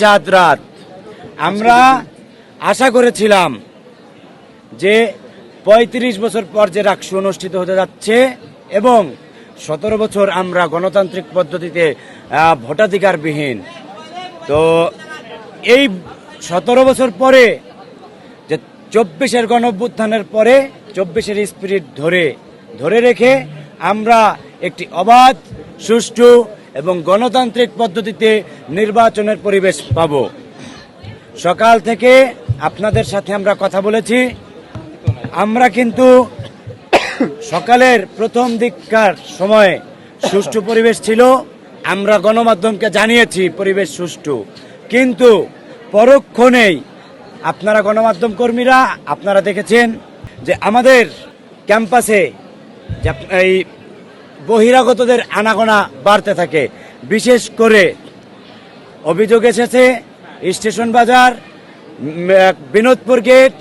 চাঁদ রাত। আমরা আশা করেছিলাম যে পঁয়ত্রিশ বছর পর যে রাক্স অনুষ্ঠিত হতে যাচ্ছে এবং সতেরো বছর আমরা গণতান্ত্রিক পদ্ধতিতে ভোটাধিকারবিহীন। তো এই সতেরো বছর পরে, যে চব্বিশের গণভ্যুত্থানের পরে, চব্বিশের স্পিরিট ধরে ধরে রেখে আমরা একটি অবাধ, সুষ্ঠু এবং গণতান্ত্রিক পদ্ধতিতে নির্বাচনের পরিবেশ পাব। সকাল থেকে আপনাদের সাথে আমরা কথা বলেছি। আমরা কিন্তু সকালের প্রথম দিককার সময়ে সুষ্ঠু পরিবেশ ছিল। আমরা গণমাধ্যমকে জানিয়েছি, পরিবেশ সুষ্ঠু। কিন্তু পরক্ষণেই আপনারা গণমাধ্যম কর্মীরা আপনারা দেখেছেন যে আমাদের ক্যাম্পাসে এই বহিরাগতদের আনাগোনা বাড়তে থাকে। বিশেষ করে অভিযোগ এসেছে, স্টেশন বাজার বিনোদপুর গেট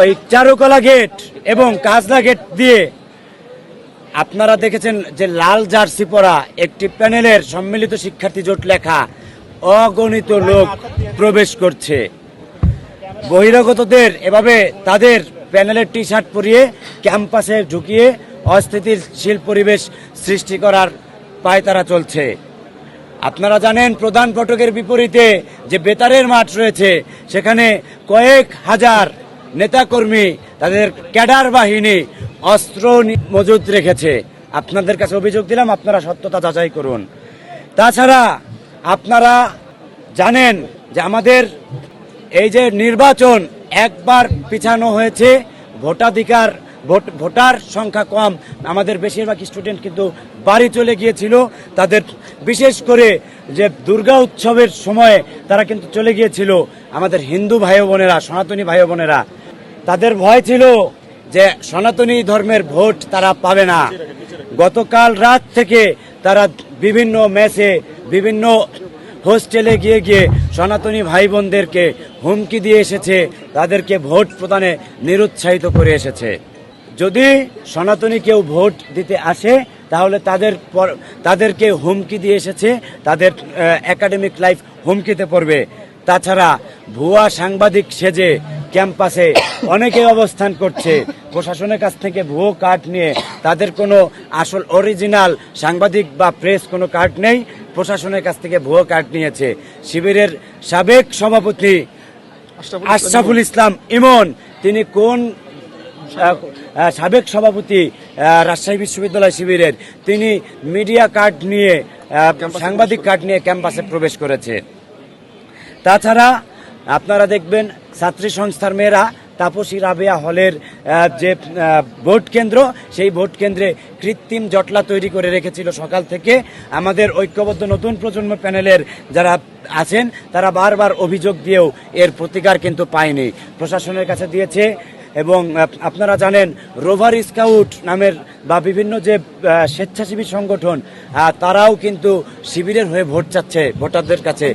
ওই চারুকলা গেট এবং কাজলা গেট দিয়ে আপনারা দেখেছেন যে লাল জার্সি পরা একটি প্যানেলের সম্মিলিত শিক্ষার্থী জোট লেখা, অগণিত লোক প্রবেশ করছে। বহিরাগতদের এভাবে তাদের প্যানেলের টি শার্ট পরিয়ে ক্যাম্পাসে ঢুকিয়ে অস্থিতিশীল পরিবেশ সৃষ্টি করার পায়তারা চলছে। আপনারা জানেন, প্রধান ফটকের বিপরীতে যে বেতারের মাঠ রয়েছে, সেখানে কয়েক হাজার নেতাকর্মী তাদের ক্যাডার বাহিনী অস্ত্র মজুদ রেখেছে। আপনাদের কাছে অভিযোগ দিলাম, আপনারা সত্যতা যাচাই করুন। তাছাড়া আপনারা জানেন যে আমাদের এই যে নির্বাচন একবার পিছানো হয়েছে, ভোটাধিকার ভোট, ভোটার সংখ্যা কম। আমাদের বেশিরভাগ স্টুডেন্ট কিন্তু বাড়ি চলে গিয়েছিল। তাদের বিশেষ করে যে দুর্গা উৎসবের সময়ে তারা কিন্তু চলে গিয়েছিল। আমাদের হিন্দু ভাই বোনেরা, সনাতনী ভাই বোনেরা, তাদের ভয় ছিল যে সনাতনী ধর্মের ভোট তারা পাবে না। গতকাল রাত থেকে তারা বিভিন্ন ম্যাচে বিভিন্ন হোস্টেলে গিয়ে গিয়ে সনাতনী ভাই বোনদেরকে হুমকি দিয়ে এসেছে। তাদেরকে ভোট প্রদানে নিরুৎসাহিত করে এসেছে। যদি সনাতনী কেউ ভোট দিতে আসে তাহলে তাদের তাদেরকে হুমকি দিয়ে এসেছে তাদের একাডেমিক লাইফ হুমকিতে পড়বে। তাছাড়া ভুয়া সাংবাদিক সেজে ক্যাম্পাসে অনেকে অবস্থান করছে। প্রশাসনের কাছ থেকে ভুয়ো কার্ড নিয়ে তাদের কোনো আসল অরিজিনাল সাংবাদিক বা প্রেস কোনো কার্ড নেই। প্রশাসনের কাছ থেকে ভুয়ো কার্ড নিয়েছে। শিবিরের সাবেক সভাপতি আশরাফুল ইসলাম ইমন তিনি কোন সাবেক সভাপতি রাজশাহী বিশ্ববিদ্যালয় শিবিরের। তিনি মিডিয়া কার্ড নিয়ে সাংবাদিক কার্ড নিয়ে ক্যাম্পাসে প্রবেশ করেছে। তাছাড়া আপনারা দেখবেন ছাত্রী সংস্থার মেয়েরা তাপসী রাবেয়া হলের যে ভোট কেন্দ্র সেই ভোট কেন্দ্রে কৃত্রিম জটলা তৈরি করে রেখেছিল সকাল থেকে। আমাদের ঐক্যবদ্ধ নতুন প্রজন্ম প্যানেলের যারা আছেন তারা বারবার অভিযোগ দিয়েও এর প্রতিকার কিন্তু পায়নি। প্রশাসনের কাছে দিয়েছে এবং আপনারা জানেন রোভার স্কাউট নামের বা বিভিন্ন যে স্বেচ্ছাসেবী সংগঠন তারাও কিন্তু শিবিরের হয়ে ভোট চাচ্ছে, ভোটারদের কাছে।